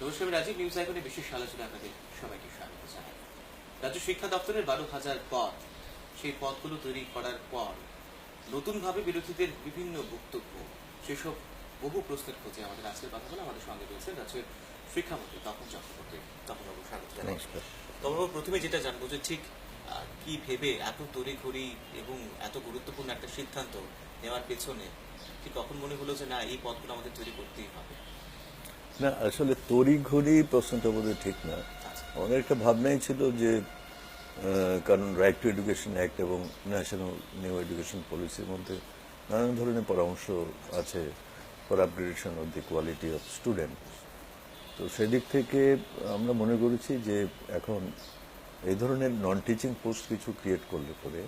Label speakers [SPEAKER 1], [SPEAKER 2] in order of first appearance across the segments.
[SPEAKER 1] নমস্কার আমি রাজীব নিউজ আইকনে বিশেষ আলোচনা আপনাদের সবাইকে স্বাগত জানাই। রাজ্য শিক্ষা দপ্তরের বারো হাজার পদ সেই পদগুলো তৈরি করার পর নতুনভাবে বিরোধীদের বিভিন্ন বক্তব্য সেসব বহু প্রশ্নের খোঁজে আমাদের আজকের কথা বলে আমাদের সঙ্গে রয়েছে রাজ্যের শিক্ষামন্ত্রী তপন চক্রবর্তী। তপনবাবু স্বাগত। জানাই
[SPEAKER 2] নমস্কার।
[SPEAKER 1] তপনবাবু প্রথমে যেটা জানব যে ঠিক কি ভেবে এত তড়িঘড়ি এবং এত গুরুত্বপূর্ণ একটা সিদ্ধান্ত নেওয়ার পেছনে ঠিক কখন মনে হলো যে না এই পদগুলো আমাদের তৈরি করতেই হবে?
[SPEAKER 2] না, আসলে তড়ি ঘড়ি প্রশ্নটা বোধহয় ঠিক না। আমাদের একটা ভাবনাই ছিল যে কারণ রাইট টু এডুকেশন অ্যাক্ট এবং ন্যাশনাল নিউ এডুকেশন পলিসির মধ্যে নানান ধরনের পরামর্শ আছে for upgradation of the quality of student তো সেদিক থেকে আমরা মনে করেছি যে, এখন এই ধরনের নন টিচিং পোস্ট কিছু ক্রিয়েট করলে পরে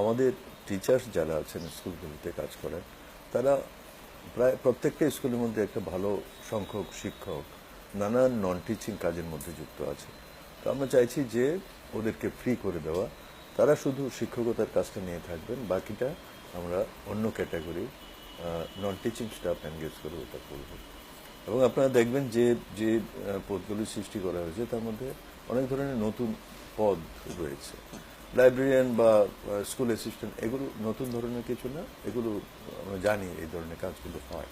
[SPEAKER 2] আমাদের টিচার্স যারা আছেন স্কুলগুলিতে কাজ করেন, তারা প্রায় প্রত্যেকটা স্কুলের মধ্যে একটা ভালো সংখ্যক শিক্ষক নানান নন টিচিং কাজের মধ্যে যুক্ত আছে। তো আমরা চাইছি যে ওদেরকে ফ্রি করে দেওয়া। তারা শুধু শিক্ষকতার কাজটা নিয়ে থাকবেন, বাকিটা আমরা অন্য category non teaching staff engage করে ওটা করব। এবং আপনারা দেখবেন যে যে পদগুলি সৃষ্টি করা হয়েছে, তার মধ্যে অনেক ধরনের নতুন পদ রয়েছে। লাইব্রেরিয়ান বা স্কুল অ্যাসিস্ট্যান্ট এগুলো নতুন ধরনের কিছু না, এগুলো আমরা জানি এই ধরনের কাজগুলো হয়।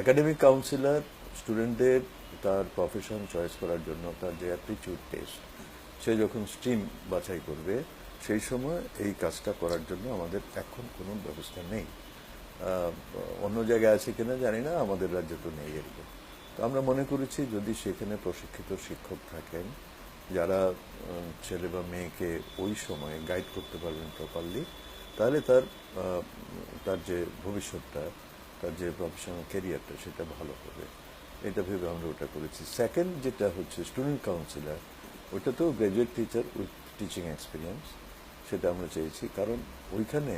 [SPEAKER 2] একাডেমিক কাউন্সিলর স্টুডেন্টদের তার প্রফেশন চয়েস করার জন্য তার যে অ্যাপটিটিউড টেস্ট সে যখন স্ট্রিম বাছাই করবে, সেই সময় এই কাজটা করার জন্য আমাদের এখন কোনো ব্যবস্থা নেই। অন্য জায়গায় আছে কিনা জানি না, আমাদের রাজ্যে তো নেই এরকম তো আমরা মনে করেছি যদি সেখানে প্রশিক্ষিত শিক্ষক থাকেন যারা ছেলে বা মেয়েকে ওই সময়ে গাইড করতে পারবেন প্রপারলি তাহলে তার তার যে ভবিষ্যৎটা, তার যে প্রফেশনাল ক্যারিয়ারটা সেটা ভালো হবে। এটা ভেবে আমরা ওটা করেছি। সেকেন্ড যেটা হচ্ছে স্টুডেন্ট কাউন্সিলর ওটা তো graduate teacher with teaching experience সেটা আমরা চেয়েছি। কারণ ওইখানে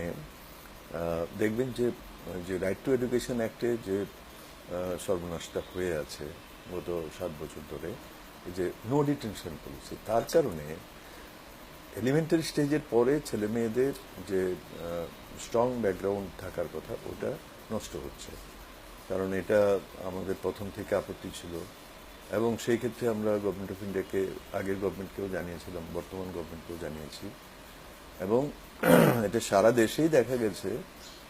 [SPEAKER 2] দেখবেন যে যে রাইট টু এডুকেশন অ্যাক্টে যে সর্বনাশটা হয়ে আছে গত সাত বছর ধরে যে নো ডিটেনশন পলিসি তার কারণে এলিমেন্টারি স্টেজের পরে ছেলে মেয়েদের যে স্ট্রং ব্যাকগ্রাউন্ড থাকার কথা, ওটা নষ্ট হচ্ছে। কারণ এটা আমাদের প্রথম থেকে আপত্তি ছিল। এবং সেই ক্ষেত্রে আমরা গভর্নমেন্ট অফ ইন্ডিয়াকে আগের গভর্নমেন্টকেও জানিয়েছিলাম, বর্তমান গভর্নমেন্টকেও জানিয়েছি। এবং এটা সারা দেশেই দেখা গেছে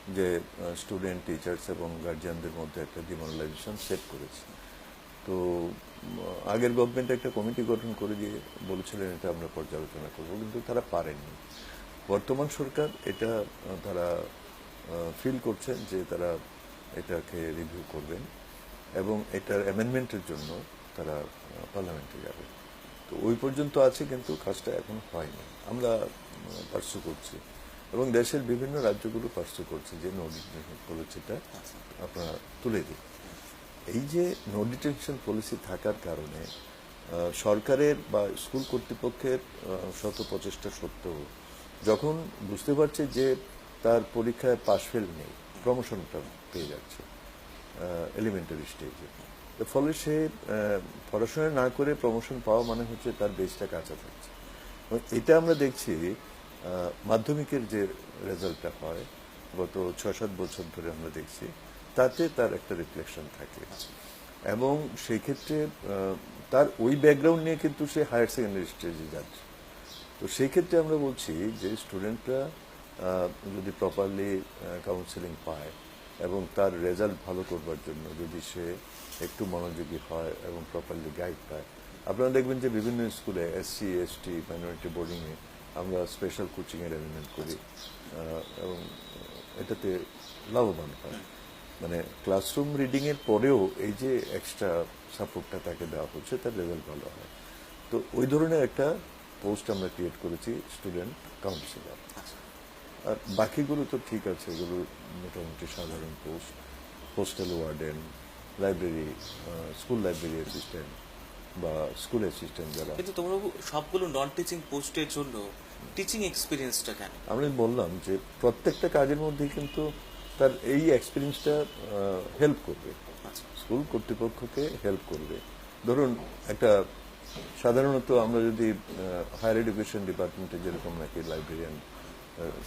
[SPEAKER 2] যে স্টুডেন্ট টিচার্স এবং গার্জিয়ানদের মধ্যে একটা ডিমোরালাইজেশন সেট করেছে। তো আগের গভর্নমেন্ট একটা কমিটি গঠন করে দিয়ে বলেছিলেন এটা আমরা পর্যালোচনা করব, কিন্তু তারা পারেননি। বর্তমান সরকার এটা তারা ফিল করছেন যে তারা এটাকে রিভিউ করবেন এবং এটার অ্যামেন্ডমেন্টের জন্য তারা পার্লামেন্টে যাবে তো ওই পর্যন্ত আছে, কিন্তু কাজটা এখন হয়নি। আমরা পার্সু করছি এবং দেশের বিভিন্ন রাজ্যগুলো পার্সু করছে যে নো ডিটেনশন পলিসিটা আপনারা তুলে দিন। এই যে নো ডিটেনশন পলিসি থাকার কারণে সরকারের বা স্কুল কর্তৃপক্ষের শত প্রচেষ্টা সত্ত্বেও যখন বুঝতে পারছে যে তার পরীক্ষায় পাশ ফেল নেই প্রমোশনটা পেয়ে যাচ্ছে এলিমেন্টারি স্টেজে ফলে সে পড়াশোনা না করে প্রমোশন পাওয়া মানে হচ্ছে তার বেসটা কাঁচা থাকছে। এটা আমরা দেখছি মাধ্যমিকের যে রেজাল্টটা হয়, গত ছয় সাত বছর ধরে আমরা দেখছি। তাতে তার একটা রিফ্লেকশন থাকে। এবং সেই ক্ষেত্রে তার ওই ব্যাকগ্রাউন্ড নিয়ে কিন্তু সে হায়ার সেকেন্ডারি স্টেজে যাচ্ছে। তো সেই ক্ষেত্রে আমরা বলছি যে স্টুডেন্টরা যদি প্রপারলি কাউন্সেলিং পায় এবং তার রেজাল্ট ভালো করবার জন্য যদি সে একটু মনোযোগী হয় এবং প্রপারলি গাইড পায়। আপনারা দেখবেন যে বিভিন্ন স্কুলে এসসি এসটি মাইনরিটি বোর্ডিংয়ে আমরা স্পেশাল কোচিংয়ের অ্যারেঞ্জমেন্ট করি। এবং এটাতে লাভবান হয়। মানে ক্লাসরুম রিডিং এর পরেও এই যে এক্সট্রা সাপোর্টটা তাকে দেওয়া হচ্ছে তার রেজাল্ট ভালো হয়। তো ওই ধরনের একটা পোস্ট আমরা ক্রিয়েট করেছি স্টুডেন্ট কাউন্সিলর আর বাকিগুলো তো ঠিক আছে এগুলো মোটামুটি সাধারণ post postal warden library school library assistant বা স্কুল অ্যাসিস্ট্যান্ট যারা।
[SPEAKER 1] কিন্তু তোমরা সবগুলো নন টিচিং পোস্টের জন্য টিচিং এক্সপিরিয়েন্সটা কেন?
[SPEAKER 2] আমি বললাম যে প্রত্যেকটা কাজের মধ্যে কিন্তু তার এই এক্সপিরিয়েন্সটা হেল্প করবে। স্কুল কর্তৃপক্ষকে হেল্প করবে। ধরুন একটা সাধারণত আমরা যদি হায়ার এডুকেশন ডিপার্টমেন্টে যেরকম নাকি লাইব্রেরিয়ান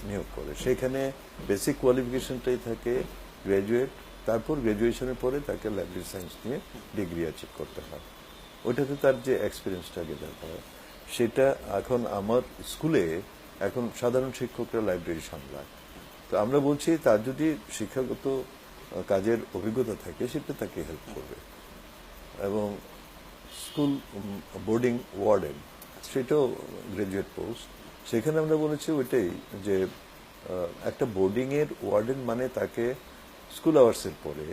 [SPEAKER 2] নিয়োগ করে সেখানে বেসিক কোয়ালিফিকেশনটাই থাকে গ্র্যাজুয়েট তারপর গ্রাজুয়েশনের পরে তাকে লাইব্রেরি সায়েন্স নিয়ে ডিগ্রি অ্যাচিভ করতে হয়। ওইটাতে তার যে এক্সপিরিয়েন্সটা আগে দরকার হয়, সেটা এখন আমার স্কুলে এখন সাধারণ শিক্ষকরা লাইব্রেরি সামলায়। তো আমরা বলছি, তার যদি শিক্ষাগত কাজের অভিজ্ঞতা থাকে সেটা তাকে হেল্প করবে। এবং স্কুল বোর্ডিং ওয়ার্ডেন সেটাও গ্রাজুয়েট পোস্ট সেখানে আমরা বলেছি ওইটাই যে একটা বোর্ডিং এর ওয়ার্ডেন মানে তাকে স্কুল আওয়ার্সের পরে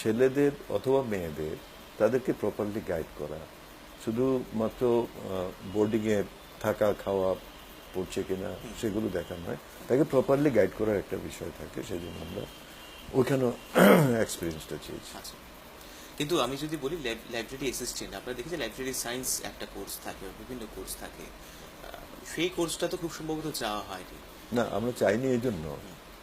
[SPEAKER 2] ছেলেদের অথবা মেয়েদের তাদেরকে প্রপারলি গাইড করা। শুধুমাত্র বোর্ডিং এ থাকা, খাওয়া পড়ছে কিনা, সেগুলো দেখা নয় তাকে প্রপারলি গাইড করার একটা বিষয় থাকে সেই জন্য আমরা ওখানেও এক্সপিরিয়েন্সটা চেয়েছি।
[SPEAKER 1] আচ্ছা। কিন্তু আমি যদি বলি লাইব্রেরি অ্যাসিস্ট্যান্ট আপনারা দেখেছেন লাইব্রেরি সায়েন্স একটা কোর্স থাকে বিভিন্ন কোর্স থাকে। সেই কোর্সটা তো খুব সম্ভবত চাওয়া হয়নি।
[SPEAKER 2] না আমরা চাইনি এই জন্য।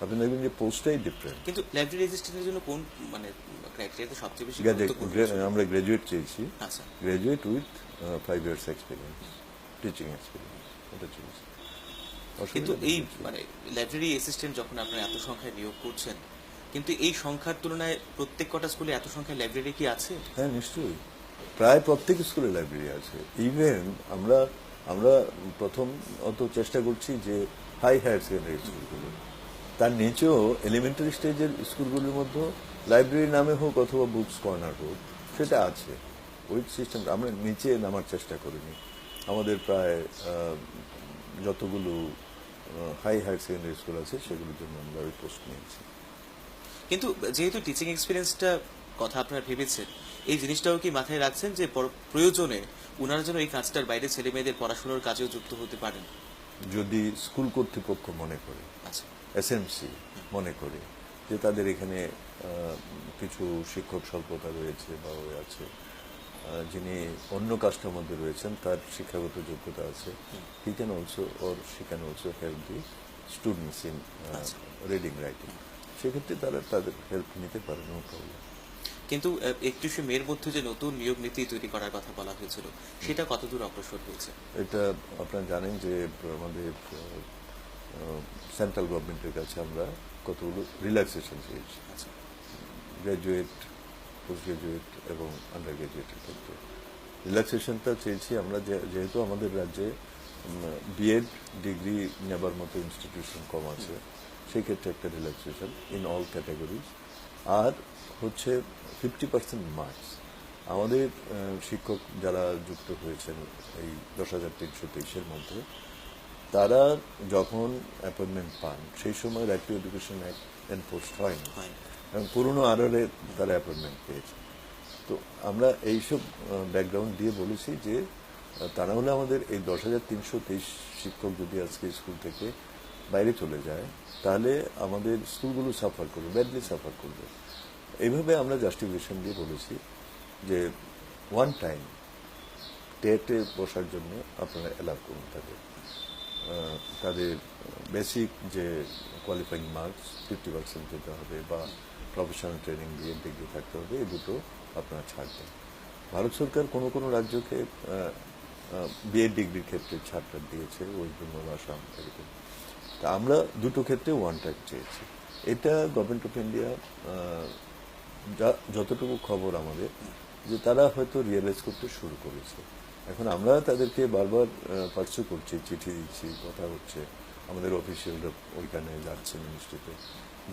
[SPEAKER 2] আপনি দেখবেন যে পোস্টটাই ডিফারেন্ট
[SPEAKER 1] কিন্তু লাইব্রেরি অ্যাসিস্ট্যান্টের জন্য কোন মানে ক্রাইটেরিয়াতে সবচেয়ে বেশি গুরুত্বপূর্ণ?
[SPEAKER 2] আমরা গ্রাজুয়েট চেয়েছি।
[SPEAKER 1] আচ্ছা।
[SPEAKER 2] Graduate with five years experience teaching experience এটা চেয়েছি
[SPEAKER 1] কিন্তু এই মানে লাইব্রেরি অ্যাসিস্ট্যান্ট যখন আপনারা এত সংখ্যায় নিয়োগ করছেন কিন্তু এই সংখ্যার তুলনায় প্রত্যেক কটা স্কুলে এত সংখ্যায় লাইব্রেরি কি আছে?
[SPEAKER 2] হ্যাঁ নিশ্চয়ই। প্রায় প্রত্যেক স্কুলে লাইব্রেরি আছে। ইভেন আমরা আমরা প্রথম অত চেষ্টা করছি যে হাই হায়ার সেকেন্ডারি স্কুলগুলো তার নিচেও এলিমেন্টারি স্টেজের স্কুলগুলির মধ্যে লাইব্রেরি নামে হোক অথবা বুকস কর্নার হোক সেটা আছে। ওই সিস্টেম আমরা নিচে নামার চেষ্টা করিনি। আমাদের প্রায় যতগুলো হাই হায়ার সেকেন্ডারি স্কুল আছে সেগুলোর জন্য আমরা ওই পোস্ট নিয়েছি।
[SPEAKER 1] কিন্তু যেহেতু টিচিং এক্সপিরিয়েন্সটা কথা আপনারা ভেবেছেন এই জিনিসটাও কি মাথায় রাখছেন যে পর- প্রয়োজনে ওনারা যেন এই কাজটার বাইরে ছেলে মেয়েদের পড়াশোনার কাজেও যুক্ত হতে পারেন?
[SPEAKER 2] যদি স্কুল কর্তৃপক্ষ মনে করে
[SPEAKER 1] আচ্ছা।
[SPEAKER 2] এসএমসি মনে করে যে তাদের এখানে কিছু শিক্ষক স্বল্পতা রয়েছে বা আছে যিনি অন্য কাস্টের মধ্যে রয়েছেন তার শিক্ষাগত যোগ্যতা আছে। He can also or she can also help the students in
[SPEAKER 1] আচ্ছা।
[SPEAKER 2] রিডিং রাইটিং সেক্ষেত্রে তারা তাদের হেল্প নিতে পারে নো প্রবলেম
[SPEAKER 1] কিন্তু একত্রিশে মেয়ের মধ্যে যে নতুন নিয়োগ নীতি তৈরি করার কথা বলা হয়েছিল সেটা কতদূর অগ্রসর হয়েছে?
[SPEAKER 2] এটা আপনারা জানেন যে আমাদের সেন্ট্রাল গভর্নমেন্টের কাছে আমরা কতগুলো রিল্যাক্সেশন চেয়েছি।
[SPEAKER 1] আচ্ছা।
[SPEAKER 2] গ্র্যাজুয়েট পোস্ট গ্রাজুয়েট এবং আন্ডার গ্রাজুয়েটের ক্ষেত্রে। রিল্যাক্সেশনটা চেয়েছি আমরা যেহেতু আমাদের রাজ্যে বিএড ডিগ্রি নেবার মতো ইনস্টিটিউশন কম আছে সেই ক্ষেত্রে একটা রিল্যাক্সেশন ইন অল ক্যাটাগরিজ আর হচ্ছে ফিফটি পার্সেন্ট মার্কস আমাদের শিক্ষক যারা যুক্ত হয়েছেন এই দশ হাজার তিনশো তেইশের মধ্যে, তারা যখন অ্যাপয়েন্টমেন্ট পান, সেই সময় right to education act enforce
[SPEAKER 1] হয়
[SPEAKER 2] এবং পুরনো আরআরে তারা অ্যাপয়েন্টমেন্ট পেয়েছে। তো আমরা এইসব ব্যাকগ্রাউন্ড দিয়ে বলেছি যে আহ, তা না হলে আমাদের এই দশ হাজার তিনশো তেইশ শিক্ষক যদি আজকে স্কুল থেকে বাইরে চলে যায় তাহলে আমাদের স্কুলগুলো সাফার করবে ব্যাডলি সাফার করবে। এইভাবে আমরা জাস্টিফিকেশন দিয়ে বলেছি যে ওয়ান টাইম টেটে বসার জন্য আপনারা অ্যালাউ করুন তাদের। তাদের বেসিক যে কোয়ালিফাইং মার্কস ফিফটি পার্সেন্ট পেতে হবে বা প্রফেশনাল ট্রেনিং দিয়ে ডিগ্রি থাকতে হবে, এই দুটো আপনারা ছাড় দেন ভারত সরকার কোনো কোনো রাজ্যকে বিএড ডিগ্রির ক্ষেত্রে ছাড়টা দিয়েছে ওয়েস্ট বেঙ্গল আসাম এরকম তা আমরা দুটো ক্ষেত্রে ওয়ান টাইম চেয়েছি। এটা গভর্নমেন্ট অফ ইন্ডিয়া যা- যতটুকু খবর আমাদের, যে তারা হয়তো রিয়েলাইজ করতে শুরু করেছে। এখন আমরা তাদেরকে বারবার পার্সু করছি, চিঠি দিচ্ছি, কথা হচ্ছে। আমাদের অফিসিয়ালরা ওইখানে যাচ্ছে মিনিস্ট্রিতে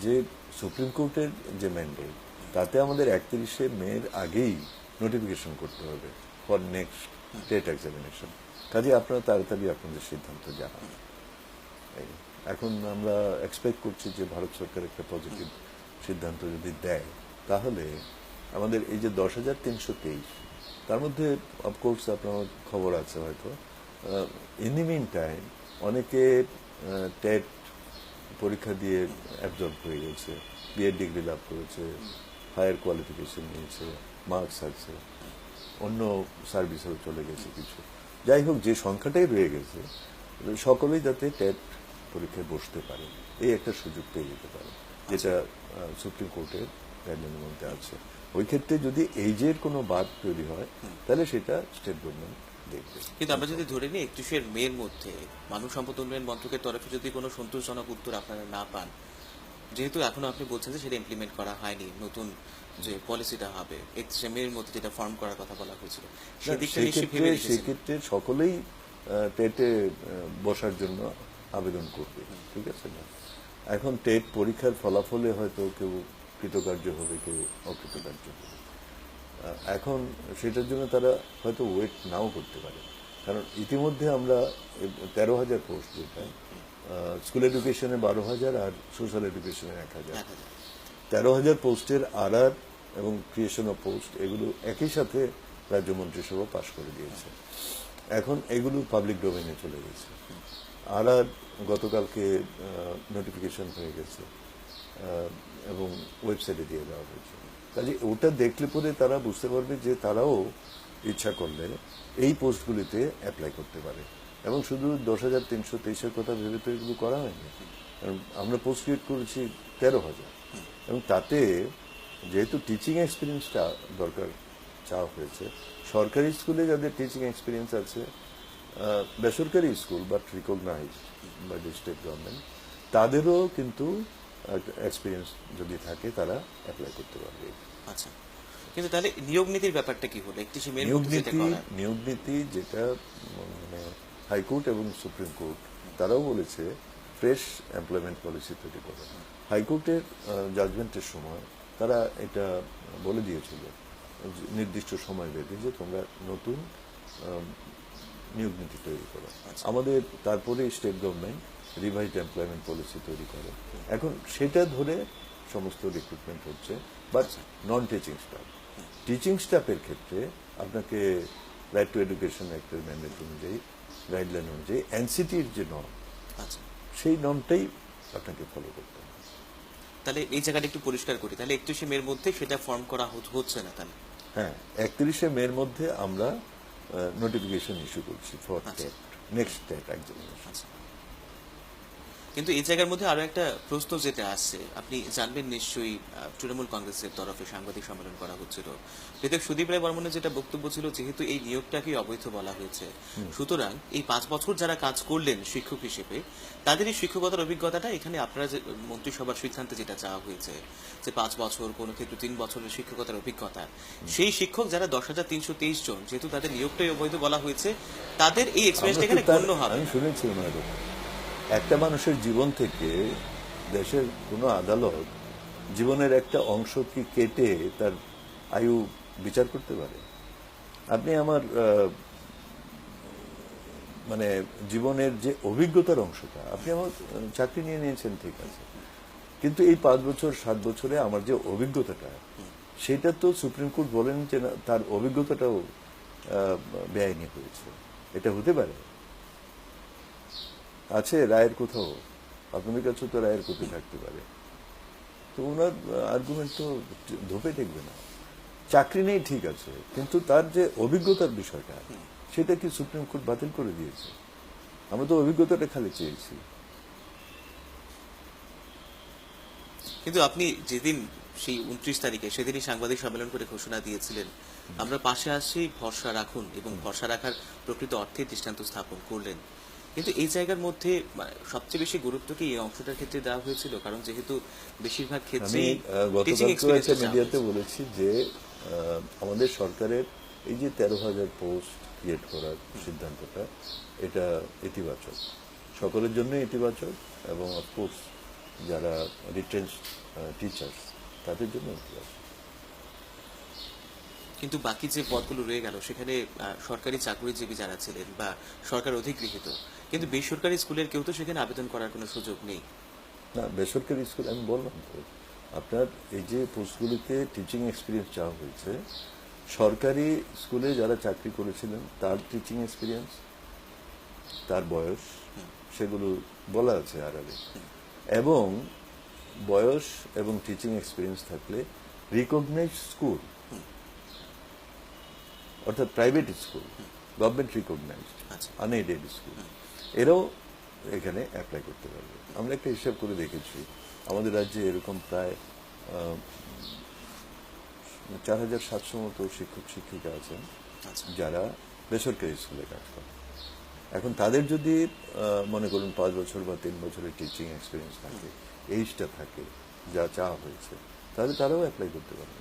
[SPEAKER 2] যে সুপ্রিম কোর্টের যে ম্যান্ডেট তাতে আমাদের একত্রিশে মের আগেই নোটিফিকেশন করতে হবে ফর নেক্সট টেট এক্সামিনেশন কাজে আপনারা তাড়াতাড়ি আপনাদের সিদ্ধান্ত জানান। এখন আমরা এক্সপেক্ট করছি যে ভারত সরকার একটা পজিটিভ সিদ্ধান্ত যদি দেয়, তাহলে আমাদের এই যে দশ হাজার তিনশো তেইশ, তার মধ্যে অফকোর্স আপনার খবর আছে হয়তো ইন দি মিন টাইম অনেকে টেট পরীক্ষা দিয়ে অ্যাবজর্ব হয়ে গেছে বিএড ডিগ্রি লাভ করেছে হায়ার কোয়ালিফিকেশন নিয়েছে মার্কস আছে, অন্য সার্ভিসেও চলে গেছে কিছু। যাই হোক, যে সংখ্যাটাই রয়ে গেছে, সকলেই যাতে টেট পরীক্ষায় বসতে পারে, এই একটা সুযোগ পেয়ে যেতে পারে, যেটা সুপ্রিম কোর্টের গাইডলাইনের মধ্যে আছে। ওই ক্ষেত্রে যদি এইজের কোনো বাদ তৈরি হয়, তাহলে সেটা স্টেট গভর্নমেন্ট
[SPEAKER 1] কিন্তু আমরা যদি ধরে নিই একত্রিশের মেয়ের মধ্যে মানব সম্পদ উন্নয়ন মন্ত্রকের তরফে যদি কোনো সন্তোষজনক উত্তর আপনারা না পান যেহেতু এখনও আপনি বলছেন যে সেটা ইমপ্লিমেন্ট করা হয়নি নতুন যে পলিসিটা হবে একত্রিশে মের মধ্যে যেটা ফর্ম করার কথা বলা হয়েছিল
[SPEAKER 2] সেক্ষেত্রে সকলেই টেটে বসার জন্য আবেদন করবে ঠিক আছে না? এখন টেট পরীক্ষার ফলাফলে হয়তো কেউ কৃতকার্য হবে কেউ অকৃতকার্য হবে। এখন সেটার জন্য তারা হয়তো ওয়েট নাও করতে পারে। কারণ ইতিমধ্যে আমরা তেরো হাজার পোস্ট যেটা স্কুল এডুকেশনে বারো হাজার আর সোশ্যাল এডুকেশনে এক হাজার। তেরো হাজার পোস্টের আর আর এবং ক্রিয়েশন অফ পোস্ট এগুলো একই সাথে রাজ্য মন্ত্রিসভা পাশ করে দিয়েছে। এখন এগুলো পাবলিক ডোমেইনে চলে গেছে। আর আর গতকালকে নোটিফিকেশন হয়ে গেছে এবং ওয়েবসাইটে দিয়ে দেওয়া হয়েছে। কাজে ওটা দেখলে পরে তারা বুঝতে পারবে যে তারাও ইচ্ছা করলে এই পোস্টগুলিতে অ্যাপ্লাই করতে পারে। এবং শুধু দশ হাজার তিনশো তেইশের কথা ভেবে তো এগুলো করা হয়নি। কারণ আমরা পোস্ট ক্রিয়েট করেছি তেরো হাজার। এবং তাতে যেহেতু টিচিং এক্সপিরিয়েন্সটা দরকার চাওয়া হয়েছে, সরকারি স্কুলে যাদের টিচিং এক্সপিরিয়েন্স আছে বেসরকারি school but recognise by the state government তাদেরও কিন্তু এক্সপিরিয়েন্স যদি থাকে তারা অ্যাপ্লাই করতে পারবে।
[SPEAKER 1] আচ্ছা। কিন্তু তাহলে নিয়োগ নীতির ব্যাপারটা কি হলো? একত্রিশে মের
[SPEAKER 2] নিয়োগ নীতি নিয়োগ নীতি যেটা মানে হাইকোর্ট এবং সুপ্রিম কোর্ট তারাও বলেছে ফ্রেশ এমপ্লয়মেন্ট পলিসি তৈরি করে। হাইকোর্টের জাজমেন্টের সময় তারা এটা বলে দিয়েছিল নির্দিষ্ট সময় বেঁধে যে তোমরা নতুন নিয়োগ নীতি তৈরি করো।
[SPEAKER 1] আচ্ছা।
[SPEAKER 2] আমাদের তারপরে state government revise employment policy তৈরি করে। এখন সেটা ধরে সমস্ত রিক্রুটমেন্ট হচ্ছে but non teaching staff teaching স্টাফের ক্ষেত্রে আপনাকে রাইট টু এডুকেশন অ্যাক্টের ম্যান্ডেট অনুযায়ী গাইডলাইন অনুযায়ী এনসিটির যে নর্ম
[SPEAKER 1] আচ্ছা।
[SPEAKER 2] সেই নর্মটাই আপনাকে ফলো করতে হবে।
[SPEAKER 1] তাহলে এই জায়গাটা একটু পরিষ্কার করি। তাহলে একত্রিশে মের মধ্যে সেটা ফর্ম করা হচ- হচ্ছে না তাহলে?
[SPEAKER 2] হ্যাঁ একত্রিশে মের মধ্যে আমরা নোটিফিকেশন ইস্যু করছি ফর। নেক্সট টেট এক্সামিনেশন
[SPEAKER 1] কিন্তু এই জায়গার মধ্যে আরও একটা প্রশ্ন যেটা আসছে। আপনি জানবেন নিশ্চয়ই তৃণমূল কংগ্রেসের তরফে সাংবাদিক সম্মেলন করা হচ্ছিল। বিধায়ক সুদীপ রায় বর্মনের যেটা বক্তব্য ছিল যেহেতু এই নিয়োগটাকে অবৈধ বলা হয়েছে। সুতরাং এই পাঁচ বছর যারা কাজ করলেন শিক্ষক হিসেবে তাদের এই শিক্ষকতার অভিজ্ঞতাটা এখানে আপনারা যে মন্ত্রিসভার সিদ্ধান্তে যেটা চাওয়া হয়েছে যে পাঁচ বছর কোনো ক্ষেত্রে তিন বছরের শিক্ষকতার অভিজ্ঞতা। সেই শিক্ষক যারা দশ হাজার তিনশো তেইশ জন যেহেতু তাদের নিয়োগটাই অবৈধ বলা হয়েছে তাদের এই এক্সপিরিয়েন্সটা এখানে গণ্য হবে।
[SPEAKER 2] আমি শুনেছি। একটা মানুষের জীবন থেকে দেশের কোনো আদালত জীবনের একটা অংশ কি কেটে তার আয়ু বিচার করতে পারে? আপনি আমার মানে জীবনের যে অভিজ্ঞতার অংশটা, আপনি আমার চাকরি নিয়ে নিয়েছেন, ঠিক আছে। কিন্তু এই পাঁচ বছর, সাত বছরে আমার যে অভিজ্ঞতাটা, সেটা তো সুপ্রিম কোর্ট বলেন যে তার অভিজ্ঞতাটাও বেআইনি হয়েছে। এটা হতে পারে? আছে রায়ের কোথাও? আপনাদের কাছেও তো রায়ের কপি থাকতে পারে। তো ওনার আর্গুমেন্ট তো ধোপে দেখবে না। চাকরি নেই ঠিক আছে কিন্তু তার যে অভিজ্ঞতার বিষয়টা সেটা কি সুপ্রিম কোর্ট বাতিল করে দিয়েছে? আমরা তো অভিজ্ঞতাটা খালি চেয়েছি।
[SPEAKER 1] কিন্তু আপনি যেদিন সেই উনত্রিশ তারিখে সেদিনই সাংবাদিক সম্মেলন করে ঘোষণা দিয়েছিলেন আমরা পাশে আসি ভরসা রাখুন এবং ভরসা রাখার প্রকৃত অর্থে দৃষ্টান্ত স্থাপন করলেন। কিন্তু এই জায়গার মধ্যে সবচেয়ে বেশি গুরুত্ব কি এই অংশটার ক্ষেত্রে দেওয়া হয়েছিল কারণ যেহেতু বেশিরভাগ ক্ষেত্রে
[SPEAKER 2] মিডিয়াতে বলেছি যে আমাদের সরকারের এই যে তেরো হাজার পোস্ট ক্রিয়েট করার সিদ্ধান্তটা এটা ইতিবাচক। সকলের জন্য ইতিবাচক এবং অফকোর্স যারা রিটেন্স টিচার্স তাদের জন্য ইতিবাচক।
[SPEAKER 1] কিন্তু বাকি যে পদগুলো রয়ে গেল সেখানে সরকারি চাকরিজীবী যারা ছিলেন বা সরকার অধিগৃহীত কিন্তু বেসরকারি স্কুলের কেউ তো সেখানে আবেদন করার কোনো সুযোগ নেই।
[SPEAKER 2] না বেসরকারি স্কুল আমি বললাম তো আপনার এই যে পোস্টগুলিতে টিচিং এক্সপিরিয়েন্স চাওয়া হয়েছে সরকারি স্কুলে যারা চাকরি করেছিলেন তার টিচিং এক্সপিরিয়েন্স তার বয়স সেগুলো বলা আছে আর আগে এবং বয়স এবং টিচিং এক্সপিরিয়েন্স থাকলে রিকগনাইজ স্কুল অর্থাৎ private school government recognised. Unaided school এরাও এখানে অ্যাপ্লাই করতে পারবে। আমরা একটা হিসাব করে দেখেছি আমাদের রাজ্যে এরকম প্রায় চার হাজার সাতশো মতো শিক্ষক শিক্ষিকা আছেন
[SPEAKER 1] আচ্ছা।
[SPEAKER 2] যারা বেসরকারি স্কুলে কাজ করে এখন তাদের যদি মনে করুন পাঁচ বছর বা তিন বছরের টিচিং এক্সপিরিয়েন্স থাকে এইজটা থাকে যা চাওয়া হয়েছে তাহলে তারাও অ্যাপ্লাই করতে পারবে।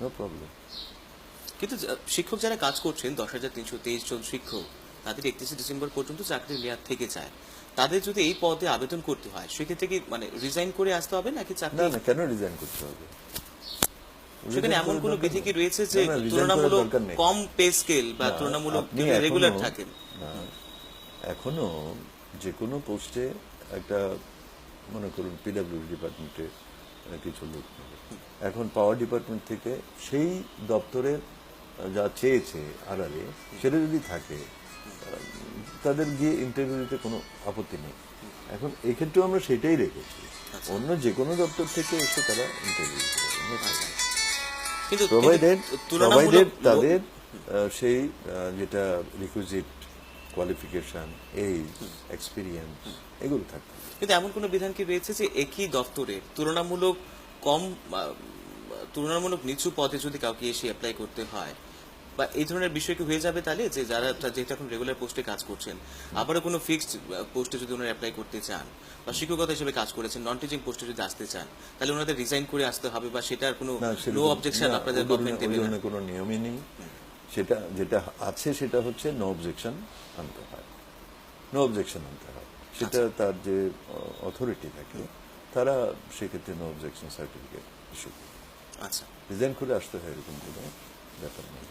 [SPEAKER 2] নো প্রবলেম
[SPEAKER 1] কিন্তু শিক্ষক যারা কাজ করছেন দশ হাজার তিনশো তেইশ জন শিক্ষক তাদের একত্রিশে ডিসেম্বর পর্যন্ত চাকরির মেয়াদ থেকে যায়। তাদের যদি এই পদে আবেদন করতে হয় সেক্ষেত্রে কি মানে রিজাইন করে আসতে হবে নাকি চাকরি?
[SPEAKER 2] না কেন রিজাইন করতে হবে?
[SPEAKER 1] সেখানে এমন কোনো বিধি কি রয়েছে যে তুলনামূলক কম পে স্কেল বা তুলনামূলক রেগুলার থাকেন?
[SPEAKER 2] এখনও যে কোনো পোস্টে একটা মনে করুন পিডাব্লিউ ডিপার্টমেন্টে কিছু লোক। এখন পাওয়ার ডিপার্টমেন্ট থেকে সেই দপ্তরের যা চেয়েছে আড়ালে সেটা যদি থাকে তাদের গিয়ে ইন্টারভিউ দিতে কোনো আপত্তি নেই। এখন এক্ষেত্রেও আমরা সেটাই রেখেছি।
[SPEAKER 1] আচ্ছা।
[SPEAKER 2] অন্য যে কোনো দপ্তর থেকে এসে তারা ইন্টারভিউ দিতে প্রোভাইডেড প্রোভাইডেড তাদের সেই যেটা রিকুইজিট কোয়ালিফিকেশন এইজ এক্সপিরিয়েন্স এগুলো হবে।
[SPEAKER 1] কিন্তু এমন কোনো বিধান কি রয়েছে যে একই দপ্তরে তুলনামূলক কম তুলনামূলক নিচু পদে যদি কাউকে এসে অ্যাপ্লাই করতে হয় বা এই ধরনের বিষয় কি হয়ে যাবে তাহলে? যে যারা যেহেতু এখন রেগুলার পোস্টে কাজ করছেন আবারও কোনো ফিক্সড পোস্টে যদি ওনারা অ্যাপ্লাই করতে চান বা শিক্ষকতা হিসেবে কাজ করেছেন নন টিচিং পোস্টে যদি আসতে চান তাহলে ওনাদের রিজাইন করে আসতে হবে বা সেটার কোনো
[SPEAKER 2] নো
[SPEAKER 1] অবজেকশন আপনাদের গভর্নমেন্ট দেবে না।
[SPEAKER 2] কোনো নিয়মই নেই। সেটা যেটা আছে সেটা হচ্ছে নো অবজেকশন আনতে হয়। নো অবজেকশন আনতে হয়। সেটা
[SPEAKER 1] আচ্ছা।
[SPEAKER 2] তার যে অথরিটি থাকে তারা সেক্ষেত্রে নো অবজেকশন সার্টিফিকেট ইস্যু করে।
[SPEAKER 1] আচ্ছা।
[SPEAKER 2] রিজাইন করে আসতে হয় এরকম কোনো ব্যাপার নেই।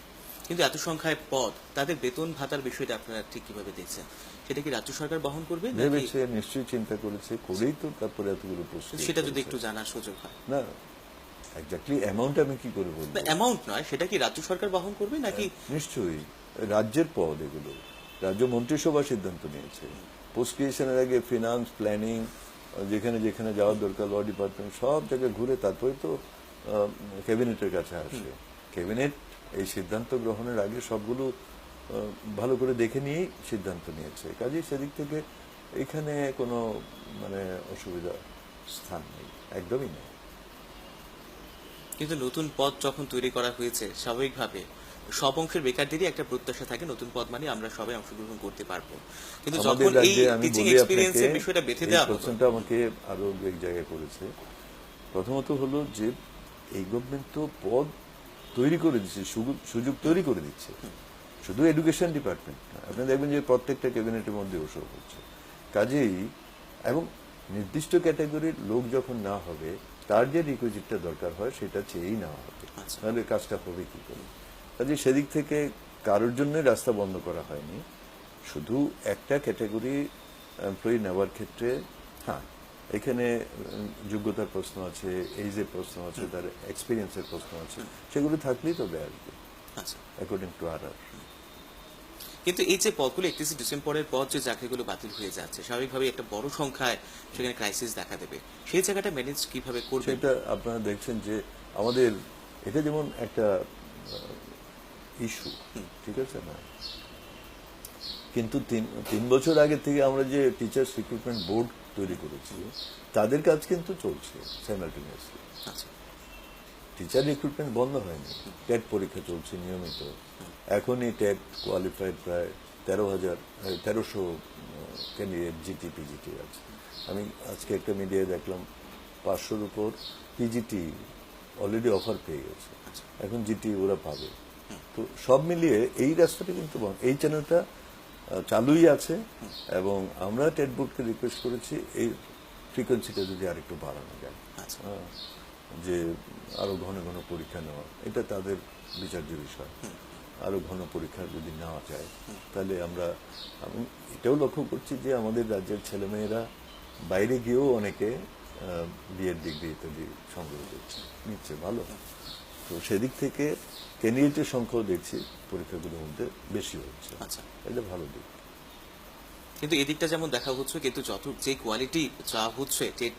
[SPEAKER 1] কিন্তু এত সংখ্যায় পদ তাদের বেতন ভাতার বিষয়টা আপনারা ঠিক কীভাবে দেখছেন? সেটা কি রাজ্য সরকার বহন করবে
[SPEAKER 2] ভেবেছে নিশ্চয়ই চিন্তা করেছে করেই তো তারপরে এতগুলো পোস্ট
[SPEAKER 1] সেটা যদি একটু জানার সুযোগ হয়।
[SPEAKER 2] না এক্স্যাক্টলি অ্যামাউন্ট আমি কি করে বলব?
[SPEAKER 1] অ্যামাউন্ট নয় সেটা কি রাজ্য সরকার বহন করবে নাকি?
[SPEAKER 2] নিশ্চয়ই। রাজ্যের পদ এগুলো। রাজ্য মন্ত্রিসভা সিদ্ধান্ত নিয়েছে। পোস্ট ক্রিয়েশনের আগে ফিনান্স প্ল্যানিং যেখানে যেখানে যাওয়ার দরকার ল ডিপার্টমেন্ট সব জায়গায় ঘুরে তারপরে তো ক্যাবিনেটের কাছে আসে। ক্যাবিনেট এই সিদ্ধান্ত গ্রহণের আগে সবগুলো ভালো করে দেখে নিয়েই সিদ্ধান্ত নিয়েছে। কাজেই সেদিক থেকে এখানে কোনো মানে অসুবিধা স্থান নেই। একদমই নেই।
[SPEAKER 1] কিন্তু নতুন পদ যখন তৈরি করা হয়েছে স্বাভাবিকভাবে সব অংশের বেকারদেরই একটা প্রত্যাশা থাকে নতুন পদ মানে আমরা সবাই অংশগ্রহণ করতে পারব। কিন্তু যখন এই টিচিং এক্সপিরিয়েন্সের বিষয়টা বেঁধে দেওয়া হলো
[SPEAKER 2] প্রশ্নটা আমাকে আরও এক জায়গায় করেছে। প্রথমত হলো যে এই গভর্নমেন্ট তো পদ তৈরি করে দিচ্ছে সুযোগ- তৈরি করে দিচ্ছে। শুধু এডুকেশন ডিপার্টমেন্ট না আপনি দেখবেন যে প্রত্যেকটা ক্যাবিনেটের মধ্যে ওসব হচ্ছে। কাজেই এবং নির্দিষ্ট ক্যাটাগরির লোক যখন না হবে তার যে রিকুইজিটটা দরকার হয় সেটা চেয়েই নেওয়া হবে।
[SPEAKER 1] আচ্ছা।
[SPEAKER 2] তাহলে কাজটা হবে কি করে? কাজে সেদিক থেকে কারোর জন্য রাস্তা বন্ধ করা হয়নি। শুধু একটা ক্যাটাগরি এমপ্লয়ি নেওয়ার ক্ষেত্রে হ্যাঁ এখানে যোগ্যতার প্রশ্ন আছে এইজের প্রশ্ন আছে তার এক্সপিরিয়েন্সের প্রশ্ন আছে। সেগুলো থাকলেই তবে আসবে
[SPEAKER 1] আচ্ছা।
[SPEAKER 2] অ্যাকর্ডিং টু আর আর
[SPEAKER 1] কিন্তু এই যে পদগুলো একত্রিশে ডিসেম্বরের পর যে চাকরিগুলো বাতিল হয়ে যাচ্ছে স্বাভাবিকভাবে একটা বড় সংখ্যায় সেখানে ক্রাইসিস দেখা দেবে। সেই জায়গাটা ম্যানেজ কীভাবে করবেন?
[SPEAKER 2] সেটা আপনারা দেখছেন যে আমাদের এটা যেমন একটা ইস্যু ঠিক আছে না? কিন্তু তিন তিন বছর আগে থেকে আমরা যে টিচার্স রিক্রুটমেন্ট বোর্ড তৈরি করেছি তাদের কাজ কিন্তু চলছে সাইমালটেনিয়াসলি
[SPEAKER 1] আচ্ছা।
[SPEAKER 2] টিচার রিক্রুটমেন্ট বন্ধ হয়নি টেট পরীক্ষা চলছে নিয়মিত। এখনই টেট কোয়ালিফাইড প্রায় তেরো হাজার তেরোশো ক্যান্ডিডেট জিটি পিজিটি আছে। আমি আজকে একটা মিডিয়ায় দেখলাম পাঁচশোর উপর পিজিটি অলরেডি অফার পেয়ে গেছে। এখন জিটি ওরা পাবে। তো সব মিলিয়ে এই রাস্তাটা কিন্তু এই চ্যানেলটা চালুই আছে এবং আমরা টেট বোর্ডকে রিকোয়েস্ট করেছি এই ফ্রিকোয়েন্সিটা যদি আরেকটু বাড়ানো যায়।
[SPEAKER 1] আচ্ছা।
[SPEAKER 2] হ্যাঁ, যে আরও ঘন ঘন পরীক্ষা নেওয়া এটা তাদের বিচার্য বিষয়। আরও ঘন পরীক্ষা যদি নেওয়া যায় তাহলে আমরা আমি এটাও লক্ষ্য করছি যে আমাদের রাজ্যের ছেলেমেয়েরা বাইরে গিয়েও অনেকে বিএড ডিগ্রি ইত্যাদি সংগ্রহ করছে। নিচ্ছে ভালো। তো সেদিক থেকে ক্যান্ডিডেটের সংখ্যাও দেখছি পরীক্ষাগুলোর মধ্যে বেশি হচ্ছে।
[SPEAKER 1] আচ্ছা।
[SPEAKER 2] এটা ভালো দিক।
[SPEAKER 1] কিন্তু এদিকটা যেমন দেখা হচ্ছে কিন্তু যত যে কোয়ালিটি চাওয়া হচ্ছে টেট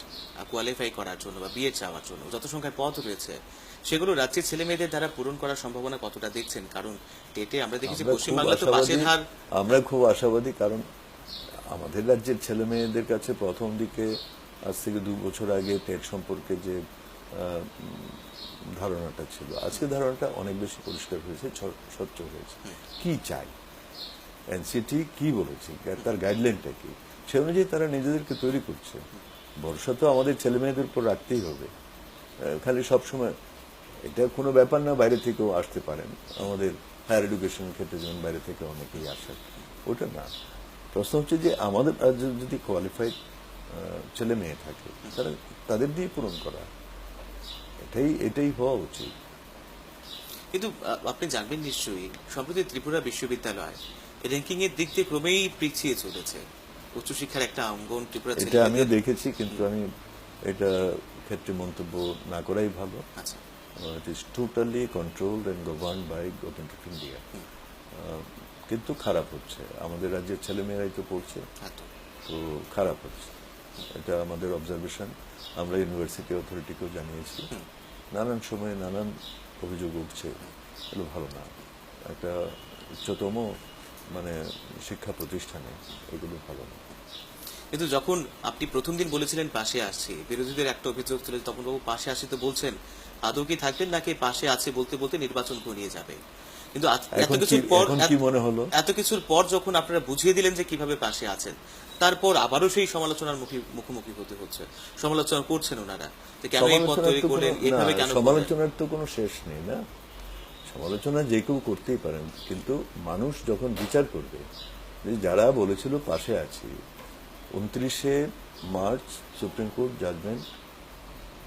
[SPEAKER 1] কোয়ালিফাই করার জন্য বা বিএড চাওয়ার জন্য যত সংখ্যায় পদ রয়েছে সেগুলো রাজ্যের ছেলে মেয়েদের দ্বারা পূরণ করার সম্ভাবনা কতটা দেখছেন? কারণ টেটে আমরা দেখেছি পশ্চিমবাংলা তো পাশের হার
[SPEAKER 2] আমরা খুব আশাবাদী কারণ আমাদের রাজ্যের ছেলে মেয়েদের কাছে প্রথম দিকে আজ থেকে দু বছর আগে টেট সম্পর্কে যে ধারণাটা ছিল। আজকে ধারণাটা অনেক বেশি পরিষ্কার হয়েছে স্বচ্ছ হয়েছে। কি চাই? এনসিটি কি বলেছে? তার গাইডলাইনটা কি? সে অনুযায়ী তারা নিজেদেরকে তৈরি করছে। ভরসা তো আমাদের ছেলে মেয়েদের উপর রাখতেই হবে। খালি সবসময় এটা কোনো ব্যাপার না, বাইরে থেকেও আসতে পারেন। আমাদের হায়ার এডুকেশনের ক্ষেত্রে যেমন বাইরে থেকে অনেকেই আসেন, ওটা না। প্রশ্ন হচ্ছে যে আমাদের যদি কোয়ালিফাইড ছেলে মেয়ে থাকে, তারা তাদের দিয়ে পূরণ করা। এটাই এটাই হওয়া উচিত।
[SPEAKER 1] কিন্তু আপনি জানবেন নিশ্চয়ই সম্প্রতি ত্রিপুরা বিশ্ববিদ্যালয় র্যাঙ্কিং এর দিক দিয়ে ক্রমেই পিছিয়ে চলেছে। উচ্চশিক্ষার একটা অঙ্গন ত্রিপুরা
[SPEAKER 2] এটা আমিও দেখেছি কিন্তু আমি এটা ক্ষেত্রে মন্তব্য না করাই ভালো। It is totally controlled and govern by government of India কিন্তু খারাপ হচ্ছে। আমাদের রাজ্যের ছেলেমেয়েরাই তো পড়ছে
[SPEAKER 1] হ্যাঁ তো।
[SPEAKER 2] তো খারাপ হচ্ছে। এটা আমাদের অবজারভেশন আমরা ইউনিভার্সিটি অথরিটিকেও জানিয়েছি। নানান সময়ে নানান অভিযোগ উঠছে। এগুলো ভালো না। একটা উচ্চতম মানে শিক্ষা প্রতিষ্ঠানে এগুলো ভালো না।
[SPEAKER 1] কিন্তু যখন আপনি প্রথম দিন বলেছিলেন পাশে আসছি, বিরোধীদের একটা অভিযোগ ছিল তখন বাবু পাশে আসি তো বলছেন, আদৌ কি থাকবেন নাকি পাশে আছে বলতে বলতে নির্বাচন করিয়ে যাবে? কিন্তু এত কিছুর পর
[SPEAKER 2] কি মনে হলো?
[SPEAKER 1] এত কিছুর পর যখন আপনারা বুঝিয়ে দিলেন যে কীভাবে পাশে আছেন তারপর আবারও সেই সমালোচনার মুখী- মুখোমুখি হতে হচ্ছে। সমালোচনা করছেন ওনারা যে কেন এই পথ তৈরি করলেন এভাবে কেন
[SPEAKER 2] সমালোচনার তো কোনো শেষ নেই না? সমালোচনা যে কেউ করতেই পারেন কিন্তু মানুষ যখন বিচার করবে যারা বলেছিল পাশে আছি উনত্রিশে March Supreme Court judgement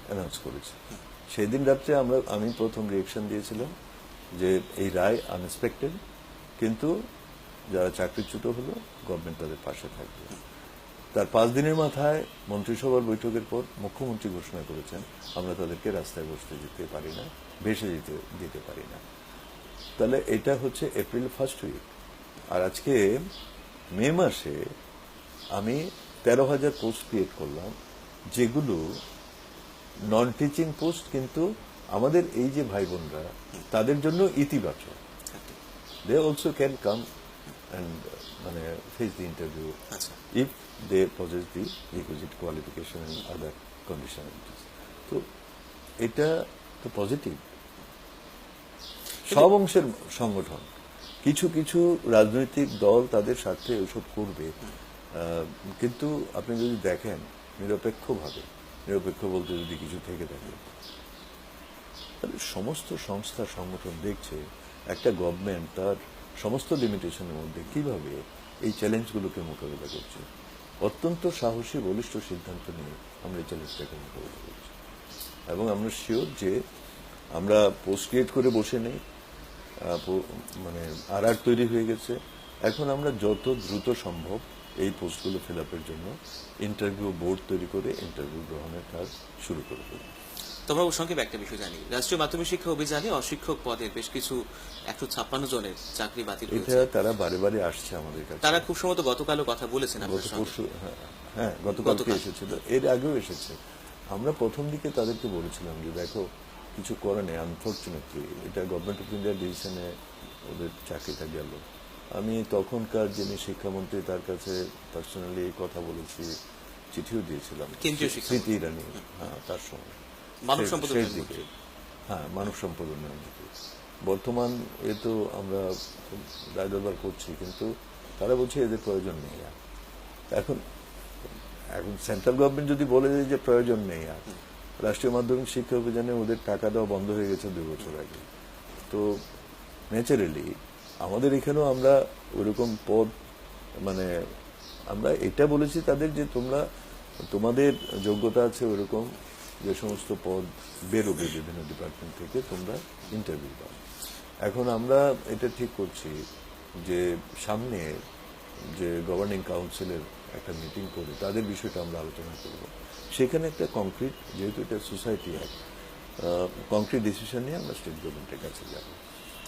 [SPEAKER 2] announce করেছে। সেই দিন রাত্রে আমরা আমি প্রথম রিয়েকশন দিয়েছিলাম। যে এই রায় আনএক্সপেক্টেড কিন্তু যারা চাকরিচ্যুত হলো গভর্নমেন্ট তাদের পাশে থাকবে। তার পাঁচ দিনের মাথায় মন্ত্রিসভার বৈঠকের পর মুখ্যমন্ত্রী ঘোষণা করেছেন, আমরা তাদেরকে রাস্তায় বসতে যেতে পারি না, ভেসে যেতে দিতে পারি না। তাহলে এটা হচ্ছে এপ্রিল ফার্স্ট উইক আর আজকে মে মাসে আমি তেরো হাজার পোস্ট ক্রিয়েট করলাম, যেগুলো নন টিচিং পোস্ট কিন্তু আমাদের এই যে ভাই বোনরা তাদের জন্য ইতিবাচক। They also can come and মানে face the interview if they possess the requisite qualification and other তো এটা তো পজিটিভ সব অংশের সংগঠন। কিছু কিছু রাজনৈতিক দল তাদের স্বার্থে ওসব করবে। কিন্তু আপনি যদি দেখেন নিরপেক্ষভাবে নিরপেক্ষ বলতে যদি কিছু থেকে থাকে তাহলে সমস্ত সংস্থা সংগঠন দেখছে, একটা গভর্নমেন্ট তার সমস্ত লিমিটেশনের মধ্যে কীভাবে এই চ্যালেঞ্জগুলোকে মোকাবিলা করছে? অত্যন্ত সাহসী, বলিষ্ঠ সিদ্ধান্ত নিয়ে আমরা এই চ্যালেঞ্জটাকে মোকাবিলা করছি। এবং আমরা শিওর যে আমরা পোস্ট ক্রিয়েট করে বসে নেই মানে আর আর তৈরি হয়ে গেছে। এখন আমরা যত দ্রুত সম্ভব এই পোস্টগুলো ফিল আপের জন্য ইন্টারভিউ বোর্ড তৈরি করে ইন্টারভিউ গ্রহণের কাজ শুরু করে দেবো।
[SPEAKER 1] তোমরা ওর সঙ্গে একটা বিষয় জানি। রাষ্ট্রীয় মাধ্যমিক শিক্ষা অভিযানে অশিক্ষক পদের বেশ কিছু একশো ছাপ্পান্ন জনের চাকরি বাতিল হয়েছে।
[SPEAKER 2] তারা বারে বারে আসছে আমাদের কাছে।
[SPEAKER 1] তারা খুব সম্ভবত গতকালও কথা বলেছেন
[SPEAKER 2] গত
[SPEAKER 1] আপনার সঙ্গে
[SPEAKER 2] হ্যাঁ, হ্যাঁ গতকালকে
[SPEAKER 1] গতকাল।
[SPEAKER 2] এসেছিল। এর আগেও এসেছে। আমরা প্রথম দিকে তাদেরকে বলেছিলাম যে দেখো কিছু করে নেই আনফর্চুনেটলি এটা গভর্নমেন্ট অফ ইন্ডিয়ার ডিসিশনে ওদের চাকরিটা গেল। আমি তখনকার যিনি শিক্ষামন্ত্রী তার কাছে পার্সোনালি কথা বলেছি চিঠিও দিয়েছিলাম। স্মৃতি ইরানি হ্যাঁ তার সঙ্গে।
[SPEAKER 1] মানব সম্পদ উন্নয়ন
[SPEAKER 2] দিকে। হ্যাঁ মানব সম্পদ উন্নয়ন মন্ত্রী বর্তমান এ তো আমরা খুব দায় দরবার করছি কিন্তু তারা বলছে এদের প্রয়োজন নেই আর। এখন এখন সেন্ট্রাল গভর্নমেন্ট যদি বলে দেয় যে প্রয়োজন নেই আর রাষ্ট্রীয় মাধ্যমিক শিক্ষা অভিযানে ওদের টাকা দেওয়া বন্ধ হয়ে গেছে দুই বছর আগে। তো ন্যাচারালি আমাদের এখানেও আমরা ওইরকম পদ মানে আমরা এটা বলেছি তাদের যে তোমরা তোমাদের যোগ্যতা আছে ওইরকম যে সমস্ত পদ বেরোবে বিভিন্ন ডিপার্টমেন্ট থেকে তোমরা ইন্টারভিউ দাও। এখন আমরা এটা ঠিক করছি যে সামনে যে গভর্নিং কাউন্সিলের একটা মিটিং করে তাদের বিষয়টা আমরা আলোচনা করব। সেখানে একটা কংক্রিট যেহেতু এটা সোসাইটি অ্যাক্ট কংক্রিট ডিসিশন নিয়ে আমরা স্টেট গভর্নমেন্টের কাছে যাব।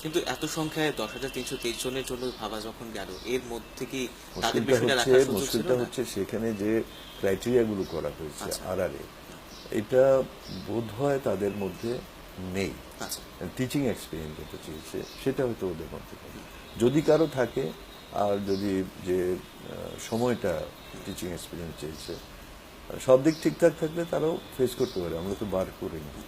[SPEAKER 1] কিন্তু এত সংখ্যায় দশ হাজার তিনশো তেইশ জনের জন্য ভাবা যখন গেল এর মধ্যে কি তাদের
[SPEAKER 2] মুশকিলটা
[SPEAKER 1] বিষয়টা
[SPEAKER 2] মুশকিলটা হচ্ছে সেখানে যে ক্রাইটেরিয়া গুলো করা হয়েছে
[SPEAKER 1] আচ্ছা।
[SPEAKER 2] এটা বোধ হয় তাদের মধ্যে নেই।
[SPEAKER 1] আচ্ছা।
[SPEAKER 2] টিচিং এক্সপিরিয়েন্স যেটা চেয়েছে সেটা হয়তো ওদের মধ্যে নেই। যদি কারও থাকে আর যদি যে সময়টা টিচিং এক্সপিরিয়েন্স চেয়েছে সব দিক ঠিকঠাক থাকলে তারাও ফেস করতে পারে। আমরা তো বার করে নিই।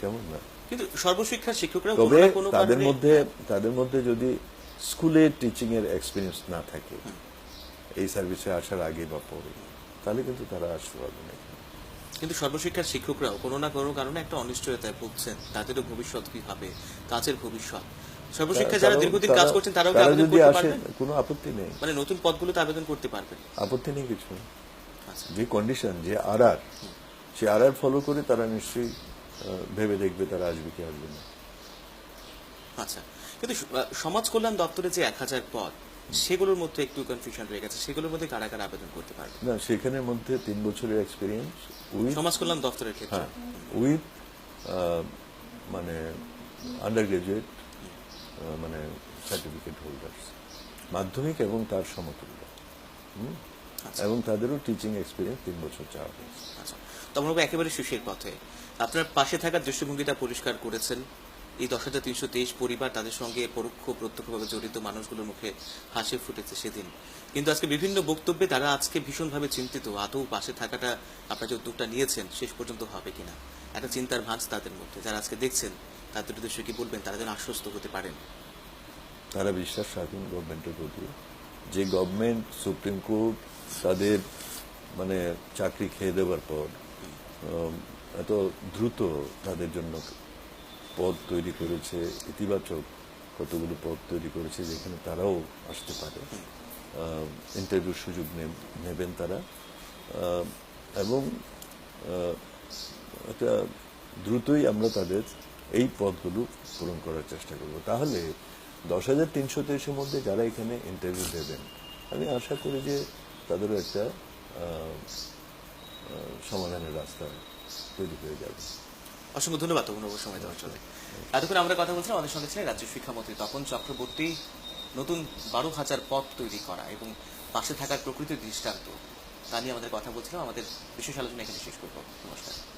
[SPEAKER 2] কেমন না?
[SPEAKER 1] কিন্তু সর্বশিক্ষার শিক্ষকরা
[SPEAKER 2] তবে তাদের মধ্যে তাদের মধ্যে যদি স্কুলে টিচিং এর এক্সপিরিয়েন্স না থাকে এই সার্ভিসে আসার আগে বা পরে তাহলে কিন্তু তারা আসতে পারবে না।
[SPEAKER 1] কিন্তু সর্বশিক্ষার শিক্ষকরাও কোনো না কোনো কারণে একটা অনিশ্চয়তায় ভুগছেন। তাদেরও ভবিষ্যৎ কি হবে? কাজের ভবিষ্যৎ। সর্বশিক্ষা যারা দীর্ঘদিন কাজ করছেন তারাও কি আবেদন করতে পারবেন?
[SPEAKER 2] কোনো আপত্তি নেই।
[SPEAKER 1] মানে নতুন পদগুলোতে আবেদন করতে পারবেন?
[SPEAKER 2] আপত্তি নেই কিছু।
[SPEAKER 1] আচ্ছা।
[SPEAKER 2] যে কন্ডিশন যে আর আর সে আর আর ফলো করে তারা নিশ্চয়ই ভেবে দেখবে তারা আসবে কি আসবে না।
[SPEAKER 1] আচ্ছা। কিন্তু সমাজ কল্যাণ দপ্তরে যে এক হাজার পদ সেগুলোর মধ্যে একটু কনফিউশন রয়ে গেছে সেগুলোর মধ্যে কারা কারা আবেদন করতে পারবে?
[SPEAKER 2] না সেখানের মধ্যে তিন বছরের এক্সপিরিয়েন্স উইথ
[SPEAKER 1] সমাজ কল্যাণ দপ্তরের ক্ষেত্রে।
[SPEAKER 2] হ্যাঁ উইথ মানে আন্ডার গ্রাজুয়েট মানে সার্টিফিকেট হোল্ডার্স মাধ্যমিক এবং তার সমতুল্য।
[SPEAKER 1] আচ্ছা।
[SPEAKER 2] এবং তাদেরও টিচিং এক্সপিরিয়েন্স তিন বছর চাওয়া হয়েছে।
[SPEAKER 1] আচ্ছা। তখন হবে একেবারে শেষের পথে। আপনার পাশে থাকার দৃষ্টিভঙ্গিটা পরিষ্কার করেছেন। এই দশ হাজার তিনশো তেইশ পরিবার তাদের সঙ্গে পরোক্ষ প্রত্যক্ষভাবে জড়িত মানুষগুলোর মুখে হাসি ফুটেছে সেদিন। কিন্তু আজকে বিভিন্ন বক্তব্যে তারা আজকে ভীষণভাবে চিন্তিত, আদৌ পাশে থাকাটা আপনার যে উদ্যোগটা নিয়েছেন শেষ পর্যন্ত হবে কিনা? একটা চিন্তার ভাঁজ তাদের মধ্যে। যারা আজকে দেখছেন, তাদের উদ্দেশ্যে কি বলবেন? তারা যেন আশ্বস্ত হতে পারেন।
[SPEAKER 2] তারা বিশ্বাস রাখেন গভর্নমেন্টের প্রতি। যে গভর্নমেন্ট সুপ্রিম কোর্ট তাদের মানে চাকরি খেয়ে দেওয়ার পর এত দ্রুত তাদের জন্য পদ তৈরি করেছে, ইতিবাচক কতগুলো পদ তৈরি করেছে যেখানে তারাও আসতে পারে। ইন্টারভিউর সুযোগ নেবেন তারা। এবং একটা দ্রুতই আমরা তাদের এই পদগুলো পূরণ করার চেষ্টা করব। তাহলে দশ হাজার তিনশো তেইশের মধ্যে যারা এখানে ইন্টারভিউ দেবেন, আমি আশা করি যে তাদেরও একটা সমাধানের রাস্তা তৈরি হয়ে যাবে।
[SPEAKER 1] অসংখ্য ধন্যবাদ অভিনব সময় দেওয়ার জন্য। এতক্ষণ আমরা কথা বলছিলাম, আমাদের সঙ্গে ছিলেন রাজ্য শিক্ষামন্ত্রী তপন চক্রবর্তী, নতুন বারো হাজার পথ তৈরি করা এবং পাশে থাকার প্রকৃতির দৃষ্টান্ত। তা নিয়ে আমাদের কথা বলছিলাম, আমাদের বিশেষ আলোচনা এখানে শেষ করব। নমস্কার।